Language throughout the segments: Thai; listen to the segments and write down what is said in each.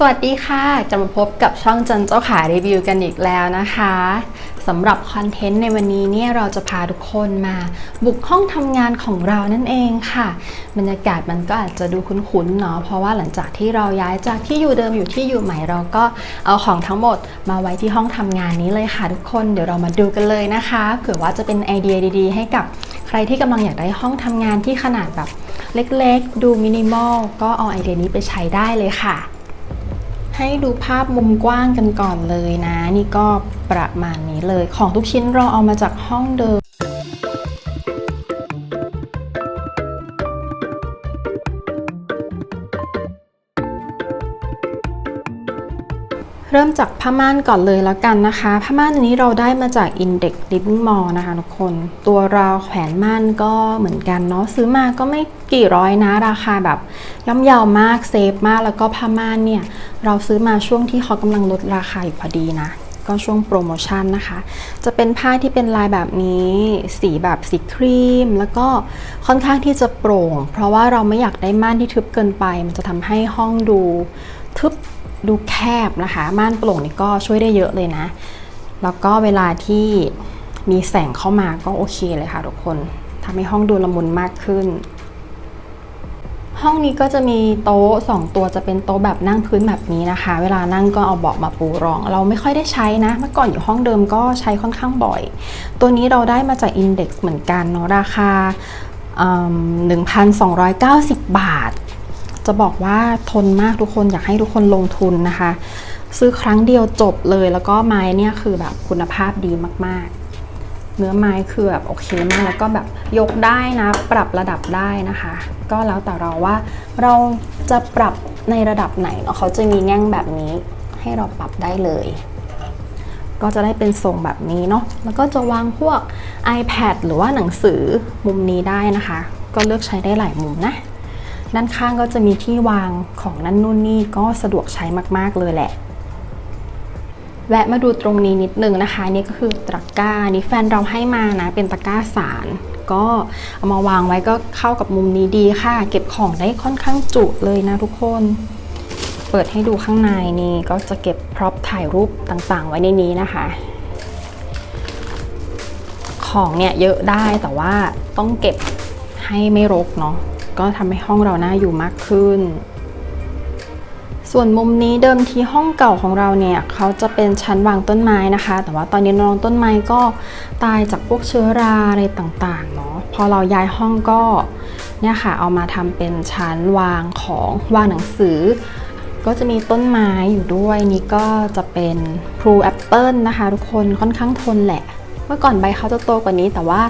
สวัสดีค่ะ จะมาพบกับช่องจันเจ้าขารีวิวกันอีกแล้วนะคะสำหรับคอนเทนต์ในวันนี้เนี่ยเราจะพาทุกคนมา บุกห้องทำงานของเรานั่นเองค่ะ บรรยากาศมันก็อาจจะดูคุ้นๆเนาะเพราะว่าหลังจากที่เราย้ายจากที่อยู่เดิมอยู่ที่อยู่ใหม่เราก็เอาของทั้งหมดมาไว้ที่ห้องทำงานนี้เลยค่ะทุกคนเดี๋ยวเรามาดูกันเลยนะคะเผื่อว่าจะเป็นไอเดียดี ๆ ให้กับใครที่กำลังอยากได้ห้องทำงานที่ขนาดแบบเล็กๆ ดูมินิมอลก็เอาไอเดียนี้ไปใช้ได้เลยค่ะ ให้ดูภาพมุมกว้างกันก่อนเลยนะ นี่ก็ประมาณนี้เลยของทุกชิ้นเราเอามาจากห้องเดิม เริ่มจากผ้าม่านก่อนเลยแล้วกันนะคะ ผ้าม่านนนี้เราได้มาจาก Index Living Mall นะคะทุกคน ตัวราวแขวนม่านก็เหมือนกันเนาะซื้อมาก็ไม่กี่ร้อยนะราคาแบบย่อมเยาวมากเซฟมากแล้วก็ผ้าม่านเนี่ย เราซื้อมาช่วงที่เขากำลังลดราคาอยู่พอดีนะ ก็ช่วงโปรโมชั่นนะคะ จะเป็นผ้าที่เป็นลายแบบนี้ สีแบบสีครีม แล้วก็ค่อนข้างที่จะโปร่ง เพราะว่าเราไม่อยากได้ม่านที่ทึบเกินไป มันจะทำให้ห้องดูทึบ ดูแคบนะคะ ม่านโปร่งนี่ก็ช่วยได้เยอะเลยนะ แล้วก็เวลาที่มีแสงเข้ามาก็โอเคเลยค่ะทุกคนทำให้ห้องดูละมุนมากขึ้น ห้องนี้ก็จะมีโต๊ะสองตัวจะเป็นโต๊ะแบบนั่งพื้นแบบนี้นะคะ เวลานั่งก็เอาเบาะมาปูรอง เราไม่ค่อยได้ใช้นะ เมื่อก่อนอยู่ห้องเดิมก็ใช้ค่อนข้างบ่อย ตัวนี้เราได้มาจาก Index เหมือนกันเนาะราคา 1,290 บาท จะบอกว่าทนมากทุกคนอยากให้ทุกคนลงทุนนะคะ ซื้อครั้งเดียวจบเลยแล้วก็ไม้เนี่ยคือแบบคุณภาพดีมากๆ เนื้อไม้คือแบบโอเคมากแล้วก็แบบยกได้นะ ปรับระดับได้นะคะ ก็แล้วแต่เราว่าเราจะปรับในระดับไหนเนาะเขาจะมีแง่งแบบนี้ให้เราปรับได้เลยก็จะได้เป็นทรงแบบนี้เนาะ แล้วก็จะวางพวก iPad หรือว่าหนังสือมุมนี้ได้นะคะ ก็เลือกใช้ได้หลายมุมนะ ด้านข้างก็จะมีที่วางของนั่นนู่นนี่ก็สะดวกใช้มากๆเลยแหละแวะมาดูตรงนี้นิดนึงนะคะนี่ก็คือตะกร้านี่แฟนเราให้มานะเป็นตะกร้าสาร ก็เอามาวางไว้ก็เข้ากับมุมนี้ดีค่ะ เก็บของได้ค่อนข้างจุเลยนะทุกคน เปิดให้ดูข้างในนี่ก็จะเก็บพร็อพถ่ายรูปต่างๆ ไว้ในนี้นะคะ ของเนี่ยเยอะได้แต่ว่าต้องเก็บให้ไม่รกเนาะ ก็ทำให้ห้องเราน่าอยู่มากขึ้น ส่วนมุมนี้เดิมทีห้องเก่าของเราเนี่ยเขาจะเป็นชั้นวางต้นไม้นะคะ แต่ว่าตอนนี้น้องต้นไม้ก็ตายจากพวกเชื้อราอะไรต่างๆเนาะพอเราย้ายห้องก็เนี่ยค่ะเอามาทำเป็นชั้นวางของวางหนังสือ ก็จะมีต้นไม้อยู่ด้วยนี่ก็จะเป็นพลูแอปเปิลนะคะ ทุกคนค่อนข้างทนแหละเมื่อก่อนใบเขาจะโตกว่านี้แต่ว่า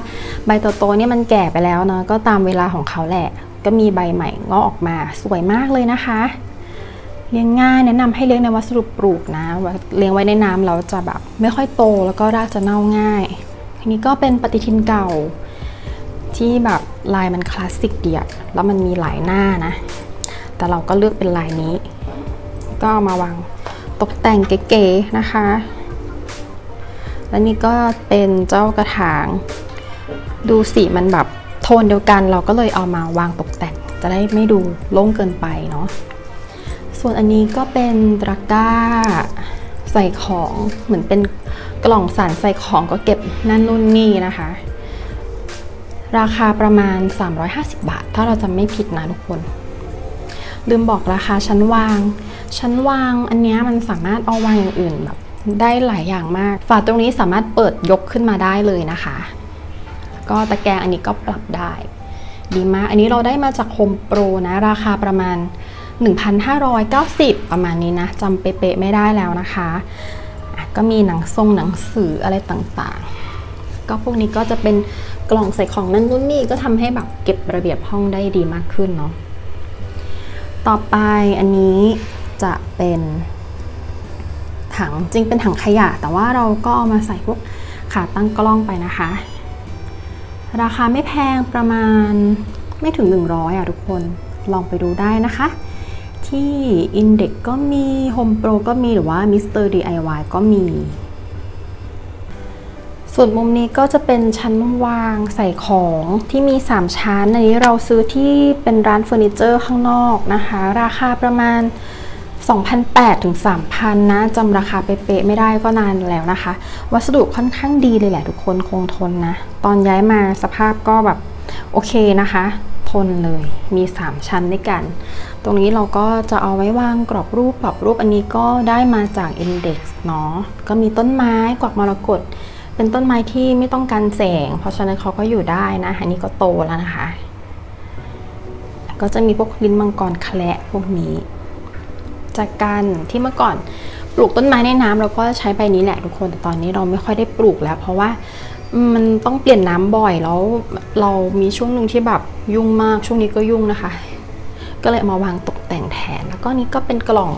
ใบโตๆเนี่ยมันแก่ไปแล้วเนาะก็ตามเวลาของเขาแหละ ก็มีใบใหม่งอกออกมาสวยมากเลยนะคะเลี้ยงง่ายแนะนำให้เลี้ยงในวัสดุปลูกนะเลี้ยงไว้ในน้ำเราจะแบบไม่ค่อยโตแล้วก็รากจะเน่าง่ายทีนี้ก็เป็นปฏิทินเก่า ที่แบบลายมันคลาสสิกเดียดแล้วมันมีหลายหน้านะ แต่เราก็เลือกเป็นลายนี้ ก็เอามาวางตกแต่งเก๋ๆนะคะ และนี่ก็เป็นเจ้ากระถาง ดูสีมันแบบ ทนเดียวกันเราก็เลยเอามาวางตกแต่ง จะได้ไม่ดูโล่งเกินไปเนาะส่วนอันนี้ก็เป็นตะกร้าใส่ของเหมือนเป็นกล่องสารใส่ของก็เก็บนั่นนู่นนี่นะคะ ราคาประมาณ 350 บาท ถ้าเราจะไม่ผิดนะทุกคน ลืมบอกราคาชั้นวาง ชั้นวางอันนี้มันสามารถเอาวางอย่างอื่นแบบได้หลายอย่างมาก ฝาตรงนี้สามารถเปิดยกขึ้นมาได้เลยนะคะ ก็ตะแกรงอันนี้ก็ปรับได้ ดีมาก อันนี้เราได้มาจากโฮมโปรนะ ราคาประมาณ 1,590 ประมาณนี้นะจำเป๊ะๆไม่ได้แล้วนะคะะก็มีหนังทรงหนังสืออะไรต่างๆ ก็พวกนี้ก็จะเป็นกล่องใส่ของนั่นนู่นนี่ก็ทำให้แบบเก็บระเบียบห้องได้ดีมากขึ้นเนาะต่อไปอันนี้จะเป็นถังจริงเป็นถังขยะ แต่ว่าเราก็เอามาใส่พวกขาตั้งกล้องไปนะคะ ราคาไม่แพงประมาณไม่ถึง 100อะทุกคนลองไปดูได้นะคะ ที่ Index ก็มี Home Pro ก็มีหรือว่า Mr. DIY ก็มี ส่วนมุมนี้ก็จะเป็นชั้นวางใส่ของที่มี 3 ชั้น อันนี้เราซื้อที่เป็นร้านเฟอร์นิเจอร์ข้างนอกนะคะ ราคาประมาณ 2,800ถึง3,000นะจำราคาเป๊ะๆไม่ได้ก็นานแล้วนะคะ วัสดุค่อนข้างดีเลยแหละทุกคนคงทนนะ ตอนย้ายมาสภาพก็แบบโอเคนะคะ ทนเลยมี 3 ชั้นด้วยกัน ตรงนี้เราก็จะเอาไว้วางกรอบรูปปรับรูปอันนี้ก็ได้มาจาก Index เนาะก็มีต้นไม้กวักมรกตเป็นต้นไม้ที่ไม่ต้องการแสง เพราะฉะนั้นเขาก็อยู่ได้นะ อันนี้ก็โตแล้วนะคะ ก็จะมีพวกลิ้นมังกรแคระพวกนี้ จากการที่เมื่อก่อนปลูกต้นไม้ในน้ำเราก็ใช้ใบนี้แหละทุกคนแต่ตอนนี้เราไม่ค่อยได้ปลูกแล้ว เพราะว่ามันต้องเปลี่ยนน้ำบ่อยแล้วเรามีช่วงหนึ่งที่แบบยุ่งมากช่วงนี้ก็ยุ่งนะคะ ก็เลยมาวางตกแต่งแทน แล้วก็นี้ก็เป็นกล่อง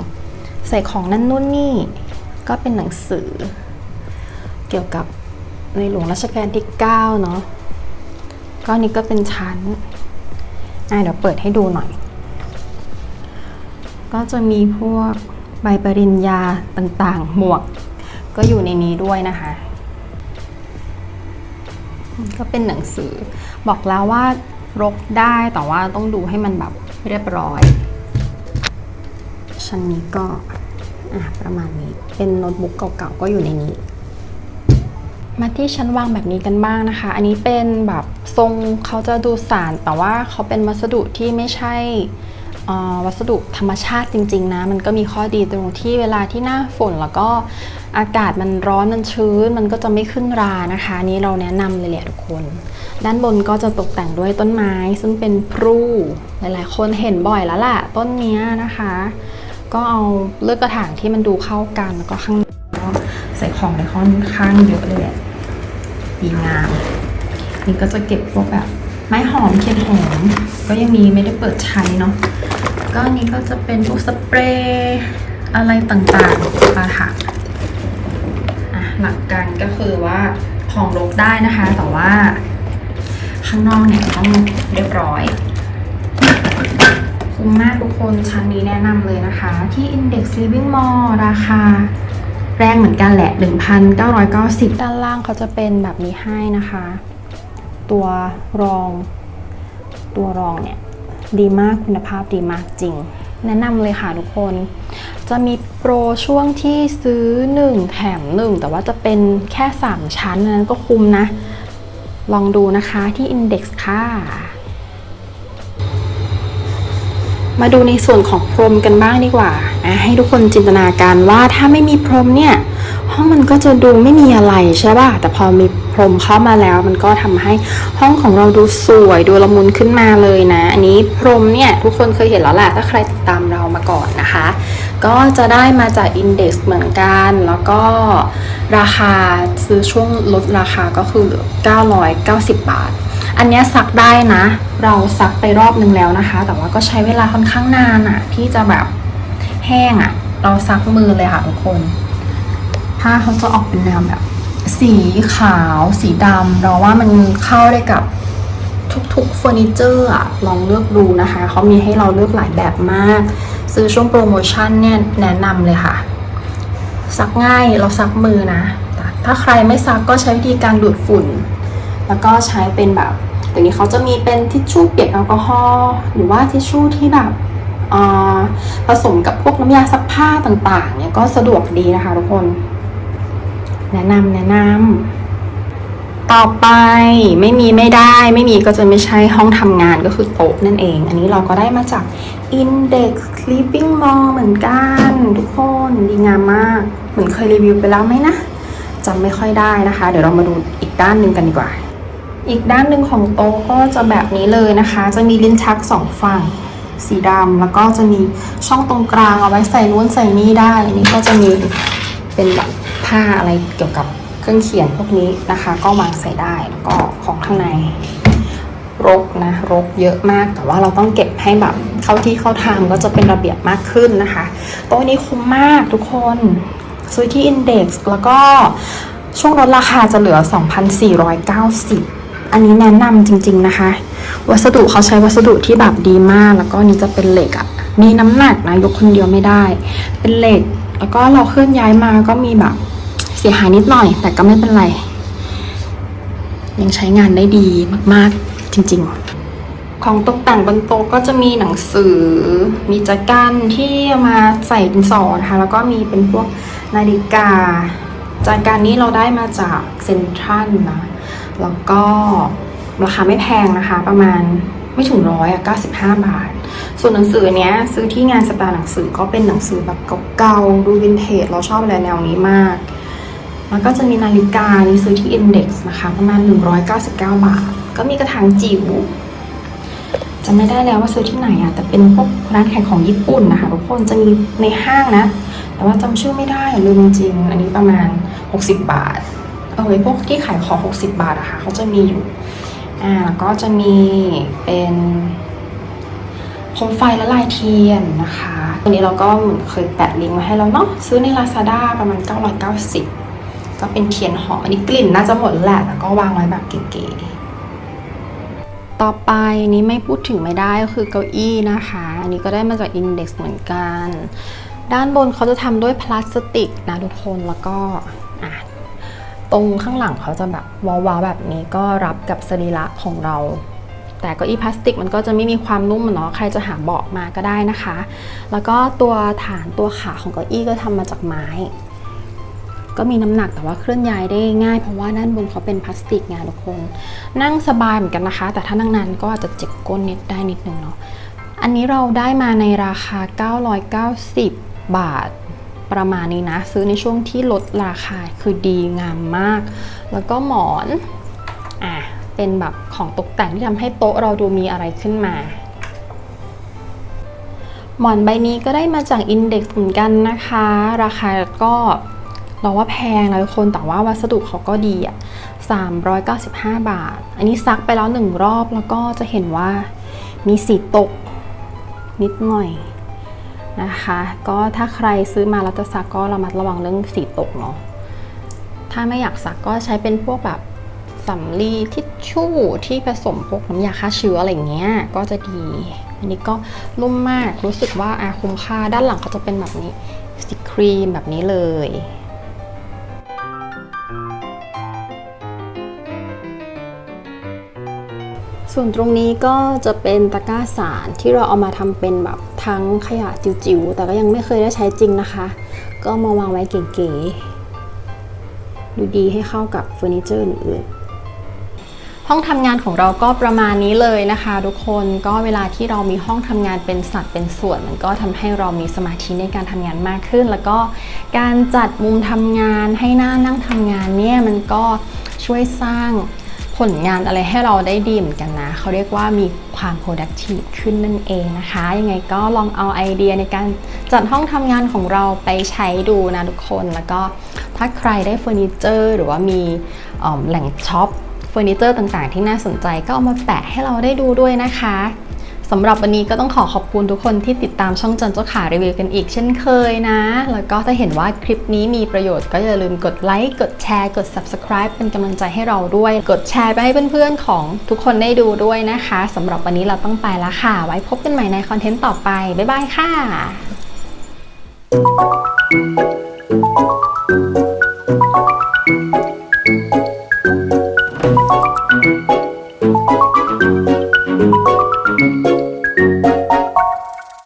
ใส่ของนั่นนู่นนี่ ก็เป็นหนังสือ เกี่ยวกับในหลวงรัชกาลที่ 9 เนาะก็นี้ก็เป็นชั้นอะเดี๋ยวเปิดให้ดูหน่อย ก็จะมีพวกใบปริญญาต่างๆ หมวก ก็อยู่ในนี้ด้วยนะคะ ก็เป็นหนังสือบอกแล้วว่ารกได้แต่ว่าต้องดูให้มันแบบเรียบร้อย ชั้นนี้ก็ประมาณนี้เป็นโน้ตบุ๊กเก่าๆก็อยู่ในนี้ มาที่ชั้นวางแบบนี้กันบ้างนะคะ อันนี้เป็นแบบทรงเขาจะดูสารแต่ว่าเขาเป็นวัสดุที่ไม่ใช่ วัสดุธรรมชาติจริง ๆ นะ มันก็มีข้อดีตรงที่เวลาที่หน้าฝนแล้วก็อากาศมันร้อนมันชื้น มันก็จะไม่ขึ้นรานะคะนี้เราแนะนำเลยแหละทุกคน ด้านบนก็จะตกแต่งด้วยต้นไม้ ซึ่งเป็นพลูหลายๆ คนเห็นบ่อยแล้วล่ะต้นนี้นะคะ ก็เอาเลือกกระถางที่มันดูเข้ากันแล้วก็ข้างในก็ใส่ของในค่อนข้างเยอะเลยแหละดีงามนี่ก็จะเก็บพวกแบบ ไม้หอมเทียนหอม ก็ยังมีไม่ได้เปิดใช้เนาะก็อันนี้ก็จะเป็นพวกสเปรย์อะไรต่างๆมาถักอะหลักการก็คือว่าของลบได้นะคะ แต่ว่าข้างนอกเนี่ยต้องเรียบร้อยคุ้มมากทุกคนชั้นนี้แนะนำเลยนะคะ ที่ Index Living Mall ราคาแรงเหมือนกันแหละ 1,990 ด้านล่างเขาจะเป็นแบบนี้ให้นะคะ ตัวรอง ตัวรองเนี่ยดีมากคุณภาพดีมากจริง แนะนำเลยค่ะทุกคน จะมีโปรช่วงที่ซื้อ 1 แถม 1 แต่ว่าจะเป็นแค่ 3 ชั้นนั้นก็คุ้มนะ ลองดูนะคะที่ Index ค่ะมาดูในส่วนของพรมกันบ้างดีกว่า ให้ทุกคนจินตนาการว่าถ้าไม่มีพรมเนี่ย ห้องมันก็จะดูไม่มีอะไรใช่ป่ะแต่พอมีพรมเข้ามาแล้ว มันก็ทำให้ห้องของเราดูสวยดูละมุนขึ้นมาเลยนะ อันนี้พรมเนี่ยทุกคนเคยเห็นแล้วแหละถ้าใครติดตามเรามาก่อนนะคะ ก็จะได้มาจาก Index เหมือนกัน แล้วก็ราคาซื้อช่วงลดราคาก็คือเหลือ 990 บาท อันนี้ซักได้นะ เราซักไปรอบนึงแล้วนะคะ แต่ว่าก็ใช้เวลาค่อนข้างนานอะที่จะแบบแห้งอะเราซักมือเลยค่ะทุกคน ผ้าเขาจะออกเป็นแนวแบบ สีขาวสีดำเราว่ามันเข้าได้กับทุกๆเฟอร์นิเจอร์อะลองเลือกดูนะคะเขามีให้เราเลือกหลายแบบมาก ซื้อช่วงโปรโมชั่นเนี่ยแนะนำเลยค่ะ ซักง่ายเราซักมือนะ ถ้าใครไม่ซักก็ใช้วิธีการดูดฝุ่น แล้วก็ใช้เป็นแบบเดี๋ยวนี้เขาจะมีเป็นทิชชู่เปียกแอลกอฮอล์หรือว่าทิชชู่ที่แบบผสมกับพวกน้ำยาซักผ้าต่างๆเนี่ยก็สะดวกดีนะคะทุกคน แนะนำแนะนำต่อไปไม่มีไม่ได้ ไม่มีก็จะไม่ใช่ห้องทำงานก็คือโต๊ะนั่นเอง อันนี้เราก็ได้มาจาก Index Living Mall เหมือนกัน ทุกคนดีงามมาก เหมือนเคยรีวิวไปแล้วไหมนะจำไม่ค่อยได้นะคะ เดี๋ยวเรามาดูอีกด้านหนึ่งกันดีกว่า อีกด้านหนึ่งของโต๊ะก็จะแบบนี้เลยนะคะ จะมีลิ้นชักสองฝั่งสีดำแล้วก็จะมีช่องตรงกลางเอาไว้ใส่นู้นใส่นี่ได้ อันนี้ก็จะมีเป็นแบบ ผ้าอะไรเกี่ยวกับเครื่องเขียนพวกนี้นะคะ ก็วางใส่ได้แล้วก็ของข้างในรกนะรกเยอะมากแต่ว่าเราต้องเก็บให้แบบเข้าที่เข้าทางก็จะเป็นระเบียบมากขึ้นนะคะโต๊ะนี้คุ้มมากทุกคนซื้อที่ Index แล้วก็ช่วงลดราคาจะเหลือ 2,490 อันนี้แนะนำจริง ๆนะคะ วัสดุเขาใช้วัสดุที่แบบดีมาก แล้วก็นี่จะเป็นเหล็กอะมีน้ำหนักนะยกคนเดียวไม่ได้ เป็นเหล็ก แล้วก็เราเคลื่อนย้ายมาก็มีแบบ เสียหายนิดหน่อย แต่ก็ไม่เป็นไร ยังใช้งานได้ดีมากๆจริงๆ ของตกแต่งบนโต๊ะก็จะมีหนังสือ มีจักรันที่มาใส่ดินสอนะคะ แล้วก็มีเป็นพวกนาฬิกาจักรันนี้เราได้มาจากเซ็นทรัลนะ แล้วก็ราคาไม่แพงนะคะ ประมาณไม่ถึงร้อยอะ95 บาท ส่วนหนังสือเนี้ย ซื้อที่งานสตาร์หนังสือก็เป็นหนังสือแบบเก่าๆ ดูวินเทจเราชอบอะไรแนวนี้มาก แล้วก็จะมีนาฬิกานี่ซื้อที่ Index นะคะ ประมาณ 199 บาท ก็มีกระถางจิ๋วจะไม่ได้แล้วว่าซื้อที่ไหนอะแต่เป็นพวกร้านขายของญี่ปุ่นนะคะทุกคนจะมีในห้างนะ แต่ว่าจำชื่อไม่ได้ลืมจริง อันนี้ประมาณ 60 บาท เออพวกที่ขายของ 60 บาทอะค่ะเขาจะมีอยู่อ่าก็จะมีเป็นโคมไฟและลายเทียนนะคะอันนี้เราก็เหมือนเคยแปะลิงก์มาให้เราเนาะซื้อใน Lazada ประมาณ 990 ก็เป็นเทียนหอมอันนี้กลิ่นน่าจะหมดแหละแต่ก็วางไว้แบบเก๋ๆต่อไปนี้ไม่พูดถึงไม่ได้ก็คือเก้าอี้นะคะ อันนี้ก็ได้มาจาก Index เหมือนกัน ด้านบนเขาจะทำด้วยพลาสติกนะทุกคนแล้วก็ตรงข้างหลังเขาจะแบบวาวๆแบบนี้ก็รับกับสรีระของเรา แต่เก็อีพลาสติกมันก็จะไม่มีความนุ่มเนาะใครจะหาเบาะมาก็ได้นะคะ แล้วก็ตัวฐานตัวขาของเก้าอี้ก็ทำมาจากไม้ ก็มีน้ำหนักแต่ว่าเคลื่อนย้ายได้ง่าย เพราะว่าด้านบนเขาเป็นพลาสติกไงทุกคน นั่งสบายเหมือนกันนะคะ แต่ถ้านั่งนานก็อาจจะเจ็บก้นนิดได้นิดนึงเนาะอันนี้เราได้มาในราคา 990 บาทประมาณนี้นะ ซื้อในช่วงที่ลดราคาคือดีงามมาก แล้วก็หมอนอะเป็นแบบของตกแต่งที่ทำให้โต๊ะเราดูมีอะไรขึ้นมาหมอนใบนี้ก็ได้มาจาก Index เหมือนกันนะคะ ราคาก็ เราว่าแพงนะทุกคนแต่ว่าวัสดุเขาก็ดีอะ395 บาท อันนี้ซักไปแล้วหนึ่งรอบแล้วก็จะเห็นว่ามีสีตกนิดหน่อยนะคะ ก็ถ้าใครซื้อมาแล้วจะซักก็ระมัดระวังเรื่องสีตกเนาะถ้าไม่อยากซักก็ใช้เป็นพวกแบบสำลีทิชชู่ที่ผสมพวกน้ำยาฆ่าเชื้ออะไรเงี้ยก็จะดี อันนี้ก็นุ่มมากรู้สึกว่าอาคุ้มค่าด้านหลังเขาจะเป็นแบบนี้สีครีมแบบนี้เลย ส่วนตรงนี้ก็จะเป็นตะกร้าสารที่เราเอามาทำเป็นแบบทั้งขยะจิ๋วๆ แต่ก็ยังไม่เคยได้ใช้จริงนะคะ ก็มาวางไว้เก๋ๆ ดูดีให้เข้ากับเฟอร์นิเจอร์อื่นๆ ห้องทำงานของเราก็ประมาณนี้เลยนะคะ ทุกคนก็เวลาที่เรามีห้องทำงานเป็นสัดเป็นส่วน มันก็ทำให้เรามีสมาธิในการทำงานมากขึ้น แล้วก็การจัดมุมทำงานให้หน้านั่งทำงานเนี่ยมันก็ช่วยสร้าง ผลงานอะไรให้เราได้ดีเหมือนกันนะ เขาเรียกว่ามีความ productive ขึ้นนั่นเองนะคะ ยังไงก็ลองเอาไอเดียในการจัดห้องทำงานของเราไปใช้ดูนะทุกคน แล้วก็ถ้าใครได้เฟอร์นิเจอร์หรือว่ามีแหล่งช็อปเฟอร์นิเจอร์ต่างๆ ที่น่าสนใจก็เอามาแปะให้เราได้ดูด้วยนะคะ สำหรับวันนี้ก็ต้องขอขอบคุณทุกคนที่ติดตามช่องจันเจ้าขารีวิวกันอีกเช่นเคยนะ แล้วก็ถ้าเห็นว่าคลิปนี้มีประโยชน์ก็อย่าลืมกดไลค์กดแชร์กด subscribe เป็นกำลังใจให้เราด้วย กดแชร์ไปให้เพื่อนๆของทุกคนได้ดูด้วยนะคะสำหรับวันนี้เราต้องไปล้วค่ะ ไว้พบกันใหม่ในคอนเทนต์ต่อไป บ๊ายบายค่ะ